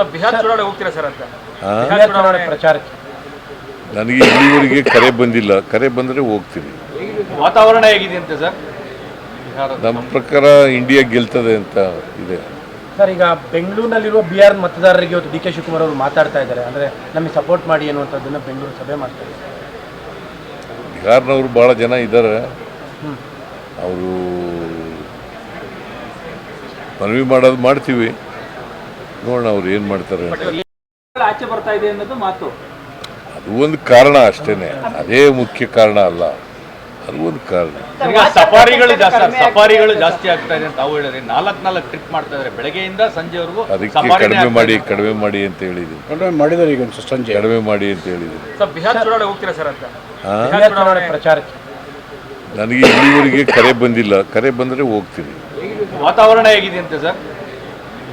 Sir Bihar ಚುನಾವಣೆ ಹೋಗ್ತೀರಾ sir ಅಂತ? ಆ? ಬಿಹಾರ್ ಚುನಾವಣೆ ಪ್ರಚಾರಕ್ಕೆ. ನನಗೆ ಇಲ್ಲಿವರೆಗೆ ಕರೆ ಬಂದಿಲ್ಲ. ಕರೆ ಬಂದರೆ ಹೋಗ್ತೀನಿ. ವಾತಾವರಣ ಹೇಗಿದೆ ಅಂತ ಸರ್ ಬಿಹಾರ ನಮ್ಮ ಪ್ರಕಾರ ಇಂಡಿಯಾ ಗೆಲ್ತದೆ ಅಂತ ಇದೆ. ಸರ್ ಈಗ ಬೆಂಗಳೂರಿನಲ್ಲಿರುವ ಬಿ ಆರ್ ಮತದಾರರಿಗೆ ಇವತ್ತು ಡಿ ಕೆ ಶಿವಕುಮಾರ್ ಅವರು ಮಾತಾಡ್ತಾ ಇದ್ದಾರೆ. ಅಂದರೆ ನಮಗೆ ಸಪೋರ್ಟ್ ಮಾಡಿ ಅನ್ನುವಂಥದ್ದನ್ನು ಬೆಂಗಳೂರು ಸಭೆ ಮಾಡ್ತಾರೆ ಬಿಹಾರ್ನವರು ಭಾಳ ಜನ ಇದ್ದಾರೆ. ಅವರು ಮನವಿ ಮಾಡೋದು ಮಾಡ್ತೀವಿ. ನೋಡೋಣ ಅವ್ರು ಏನು ಮಾಡ್ತಾರೆ. ಆಚೆ ಬರ್ತಾ ಇದೆ ಅನ್ನೋದು ಮಾತು. ಅದು ಒಂದು ಕಾರಣ ಅಷ್ಟೇನೆ. ಅದೇ ಮುಖ್ಯ ಕಾರಣ ಅಲ್ಲ. ಅದು ಒಂದು ಕಾರಣ. ಸಫಾರಿಗಳು ಜಾಸ್ತಿ ಸಫಾರಿಗಳು ಜಾಸ್ತಿ ಆಗ್ತಾ ಇದೆ ಅಂತ ತಾವು ಹೇಳಿದ್ರೆ ನಾಲ್ಕು ನಾಲ್ಕು ಟ್ರಿಪ್ ಮಾಡ್ತಾ ಇದ್ದಾರೆ. ಬೆಳಗ್ಗೆಯಿಂದ ಸಂಜೆವರೆಗೂ ಅದಕ್ಕೆ ಕಡಿಮೆ ಮಾಡಿ ಕಡಿಮೆ ಮಾಡಿ ಅಂತ ಹೇಳಿದ್ದೀನಿ. ಕಡಿಮೆ ಮಾಡಿದ್ದಾರೆ ಈಗ ಸಂಜೆ. ಕಡಿಮೆ ಮಾಡಿ ಅಂತ ಹೇಳಿದ್ದೀನಿ. ಸರ್ ಬಿಹಾರ್ ಚುನಾವಣೆ ಹೋಗ್ತೀರಾ ಸರ್ ಅಂತ? ಬಿಹಾರ್ ಚುನಾವಣೆ ಪ್ರಚಾರಕ್ಕೆ. ನನಗೆ ಇಲ್ಲಿವರೆಗೆ ಕರೆ ಬಂದಿಲ್ಲ. ಕರೆ ಬಂದರೆ ಹೋಗ್ತೀನಿ. ವಾತಾವರಣ ಹೇಗಿದೆ ಅಂತ ಸರ್?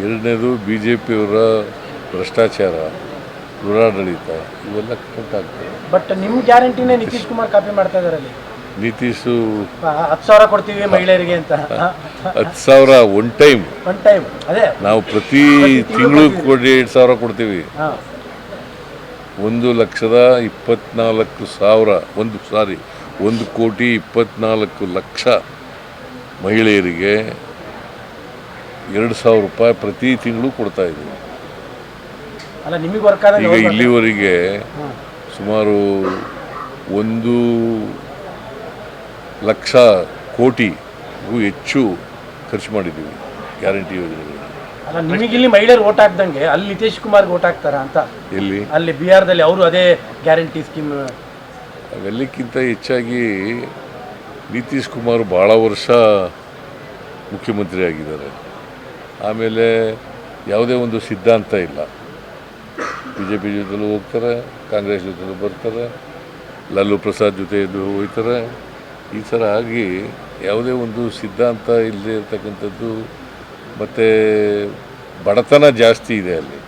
ಎರಡನೇದು ಬಿ ಜೆ ಪಿಯವರ ಭ್ರಷ್ಟಾಚಾರ ದುರಾಡಳಿತ ಇವೆಲ್ಲ ಕರೆಕ್ಟ್ ಆಗ್ತದೆ. ಬಟ್ ನಿಮ್ಮ ಗ್ಯಾರಂಟಿನೇ ನಿತೀಶ್ ಕುಮಾರ್ ಕಾಪಿ ಮಾಡ್ತಾ ಇದ್ದಾರೆ ಅಲ್ಲಿ. ನಿತೀಶು ಹತ್ತು ಸಾವಿರ ಕೊಡ್ತೀವಿ ಮಹಿಳೆಯರಿಗೆ ಅಂತ. ಹತ್ತು ಸಾವಿರ ಒನ್ ಟೈಮ್ ಒನ್ ಟೈಮ್ ಅದೇ. ನಾವು ಪ್ರತಿ ತಿಂಗಳು ಕೊಡಿ ಎರಡು ಸಾವಿರ ಕೊಡ್ತೀವಿ. ಒಂದು ಲಕ್ಷದ ಇಪ್ಪತ್ನಾಲ್ಕು ಸಾವಿರ ಒಂದು ಸಾರಿ ಒಂದು ಕೋಟಿ ಇಪ್ಪತ್ನಾಲ್ಕು ಲಕ್ಷ ಮಹಿಳೆಯರಿಗೆ ಎರಡು ಸಾವಿರ ರೂಪಾಯಿ ಪ್ರತಿ ತಿಂಗಳು ಕೊಡ್ತಾ ಇದ್ದೀವಿ ಅಲ್ಲ ನಿಮಗೆ ವರ್ಕ್ ಈಗ ಇಲ್ಲಿವರೆಗೆ ಸುಮಾರು ಒಂದು ಲಕ್ಷ ಕೋಟಿಗೂ ಹೆಚ್ಚು ಖರ್ಚು ಮಾಡಿದ್ದೀವಿ ಗ್ಯಾರಂಟಿ ಯೋಜನೆಗಳು. ಅಲ್ಲ ನಿಮಗೆ ಇಲ್ಲಿ ಮಹಿಳೆಯರು ಓಟ್ ಹಾಕ್ದಂಗೆ ಅಲ್ಲಿ ನಿತೀಶ್ ಕುಮಾರ್ಗೆ ಓಟ್ ಹಾಕ್ತಾರ ಅಂತ? ಎಲ್ಲಿ? ಅಲ್ಲಿ ಬಿಹಾರದಲ್ಲಿ ಅವರು ಅದೇ ಗ್ಯಾರಂಟಿ ಸ್ಕೀಮ್. ಅವೆಲ್ಲಕ್ಕಿಂತ ಹೆಚ್ಚಾಗಿ ನಿತೀಶ್ ಕುಮಾರ್ ಭಾಳ ವರ್ಷ ಮುಖ್ಯಮಂತ್ರಿ ಆಗಿದ್ದಾರೆ. ಆಮೇಲೆ ಯಾವುದೇ ಒಂದು ಸಿದ್ಧಾಂತ ಇಲ್ಲ. ಬಿ ಜೆ ಪಿ ಜೊತೆಲೂ ಹೋಗ್ತಾರೆ, ಕಾಂಗ್ರೆಸ್ ಜೊತೆಲೂ ಬರ್ತಾರೆ ಲಾಲು ಪ್ರಸಾದ್ ಜೊತೆ ಎದ್ದು ಹೋಗ್ತಾರೆ. ಈ ಥರ ಆಗಿ ಯಾವುದೇ ಒಂದು ಸಿದ್ಧಾಂತ ಇಲ್ಲದೆ ಇರತಕ್ಕಂಥದ್ದು ಮತ್ತು ಬಡತನ ಜಾಸ್ತಿ ಇದೆ ಅಲ್ಲಿ.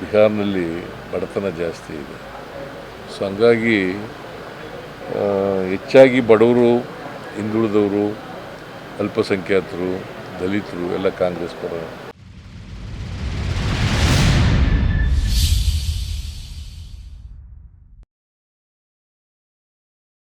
ಬಿಹಾರ್ನಲ್ಲಿ ಬಡತನ ಜಾಸ್ತಿ ಇದೆ. ಸೊ ಹಂಗಾಗಿ ಹೆಚ್ಚಾಗಿ ಬಡವರು, ಹಿಂದುಳಿದವರು, ಅಲ್ಪಸಂಖ್ಯಾತರು ದಲಿತರು ಎಲ್ಲ ಕಾಂಗ್ರೆಸ್ ಪರ